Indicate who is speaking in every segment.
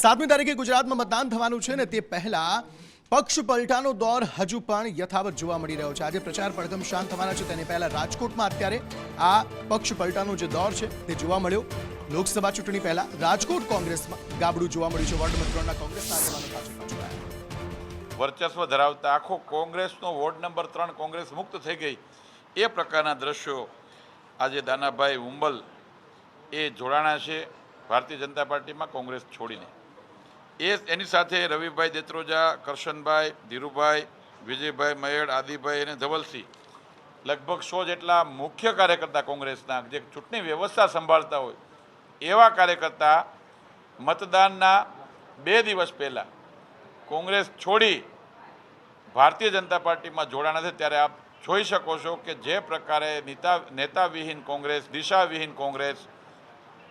Speaker 1: સાતમી તારીખે ગુજરાતમાં મતદાન થવાનું છે ને તે પહેલા પક્ષ પલટાનો દોર હજુ પણ યથાવત જોવા મળી રહ્યો છે. આજે પ્રચાર પડઘમ શાંત થવાના છે. તેની પહેલા રાજકોટમાં અત્યારે આ પક્ષ પલટાનો જે દોર છે તે જોવા મળ્યો. લોકસભા ચૂંટણી પહેલા રાજકોટ કોંગ્રેસમાં ગાબડું જોવા મળ્યું છે. વોર્ડ ત્રણના કોંગ્રેસના આગેવાનો
Speaker 2: વર્ચસ્વ ધરાવતા આખો કોંગ્રેસનો વોર્ડ નંબર ત્રણ કોંગ્રેસ મુક્ત થઈ ગઈ. એ પ્રકારના દ્રશ્યો આજે દાનાભાઈ ઉંબલ એ જોડાણા છે. ભારતીય જનતા પાર્ટીમાં કોંગ્રેસ છોડીને. એ એની સાથે રવિભાઈ દેત્રોજા, કરશનભાઈ, ધીરુભાઈ, વિજયભાઈ મયડ, આદિભાઈ અને ધવલસિંહ. લગભગ સો જેટલા મુખ્ય કાર્યકર્તા કોંગ્રેસના, જે ચૂંટણી વ્યવસ્થા સંભાળતા હોય, એવા કાર્યકર્તા મતદાનના બે દિવસ પહેલાં કોંગ્રેસ છોડી ભારતીય જનતા પાર્ટીમાં જોડાણા છે ત્યારે આપ જોઈ શકો છો કે જે પ્રકારે નેતા, નેતાવિહીન કોંગ્રેસ, દિશાવિહીન કોંગ્રેસ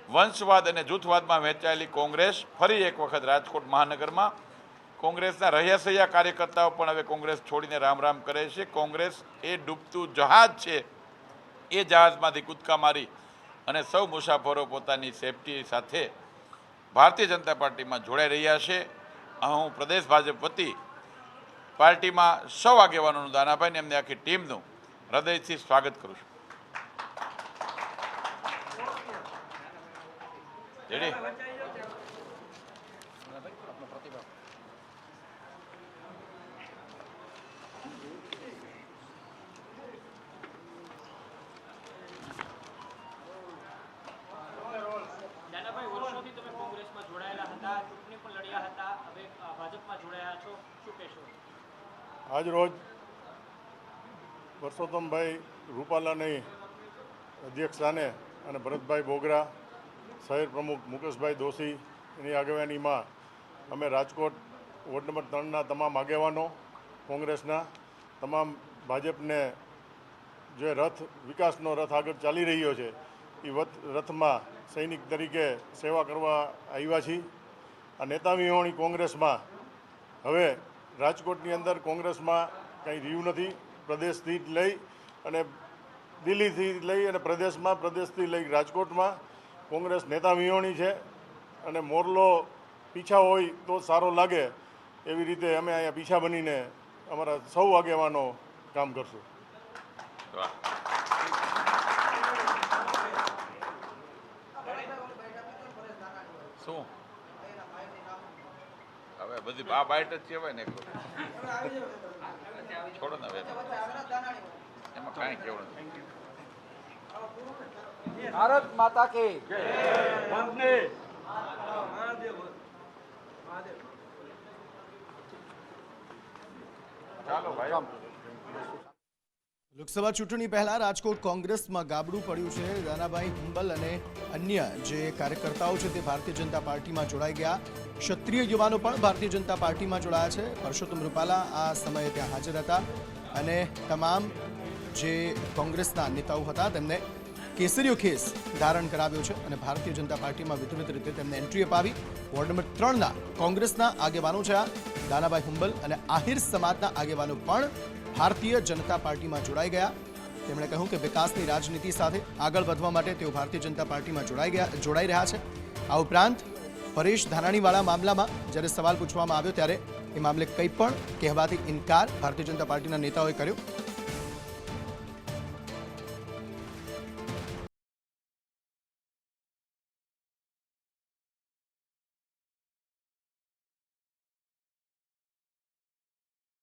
Speaker 2: વંશવાદ અને જૂથવાદમાં વહેંચાયેલી કોંગ્રેસ ફરી એક વખત રાજકોટ મહાનગરમાં. કોંગ્રેસના રહ્યાસૈયા કાર્યકર્તાઓ પણ હવે કોંગ્રેસ છોડીને રામ રામ કરે છે. કોંગ્રેસ એ ડૂબતું જહાજ છે. એ જહાજમાંથી કૂદકા મારી અને સૌ મુસાફરો પોતાની સેફટી સાથે ભારતીય જનતા પાર્ટીમાં જોડાઈ રહ્યા છે. હું પ્રદેશ ભાજપ વતી પાર્ટીમાં સૌ આગેવાનોનું દાનાભાઈને એમની આખી ટીમનું હૃદયથી સ્વાગત કરું છું રેડી
Speaker 3: નાનાભાઈ વર્ષોથી તમે કોંગ્રેસમાં જોડાયેલા હતા ચૂંટણી પણ લડ્યા હતા હવે અ, ભાજપમાં જોડાયા છો શું આજ
Speaker 4: રોજ પરસોત્તમભાઈ રૂપાલાની અધ્યક્ષસ્થાને અને ભરતભાઈ બોગરા શહેર પ્રમુખ મુકેશભાઈ દોશી એની આગેવાનીમાં અમે રાજકોટ વોર્ડ નંબર ત્રણના તમામ આગેવાનો, કોંગ્રેસના, તમામ ભાજપને જે રથ, વિકાસનો રથ આગળ ચાલી રહ્યો છે, એ રથમાં સૈનિક તરીકે સેવા કરવા આવ્યા છીએ. આ નેતા વિહોણી કોંગ્રેસમાં. હવે રાજકોટની અંદર કોંગ્રેસમાં કંઈ રહ્યું નથી. પ્રદેશથી લઈ અને દિલ્હીથી લઈ અને પ્રદેશમાં, પ્રદેશથી લઈ રાજકોટમાં કોંગ્રેસ નેતા વિહોણી છે અને મોરલો પીછા હોય તો સારો લાગે એવી રીતે અમે અહીંયા પીછા બનીને અમારા સૌ આગેવાનો કામ કરશું.
Speaker 2: શું? હવે બધી આ બાઇટ જ કહેવાય ને. છોડો ને હવે. એમાં કાંઈ કેવું નથી.
Speaker 5: ભારત માતા
Speaker 2: ચાલો ભાઈ.
Speaker 1: લોકસભા ચૂંટણી પહેલા રાજકોટ કોંગ્રેસમાં ગાબડું પડ્યું છે. દાનાભાઈ હુંબલ અને અન્ય જે કાર્યકર્તાઓ છે તે ભારતીય જનતા પાર્ટીમાં જોડાઈ ગયા. ક્ષત્રિય યુવાનો પણ ભારતીય જનતા પાર્ટીમાં જોડાયા છે. પરસોત્તમ રૂપાલા આ સમયે ત્યાં હાજર હતા. અને તમામ જે કોંગ્રેસના નેતાઓ હતા, તેમને કેસરીયો ખેસ ધારણ કરાવ્યો છે અને ભારતીય જનતા પાર્ટીમાં વિતરિત રીતે તેમને એન્ટ્રી અપાવી. વોર્ડ નંબર ત્રણના કોંગ્રેસના આગેવાનો છે આ, દાનાભાઈ હુંબલ અને આહિર સમાજના આગેવાનો પણ ભારતીય જનતા પાર્ટીમાં જોડાઈ ગયા. તેમણે કહ્યું કે વિકાસની રાજનીતિ સાથે આગળ વધવા માટે તેઓ ભારતીય જનતા પાર્ટીમાં જોડાઈ ગયા, જોડાઈ રહ્યા છે. આ ઉપરાંત પરેશ ધાનાણીવાળા મામલામાં જ્યારે સવાલ પૂછવામાં આવ્યો ત્યારે એ મામલે કંઈ પણ કહેવાથી ઇનકાર ભારતીય જનતા પાર્ટીના નેતાઓએ કર્યો.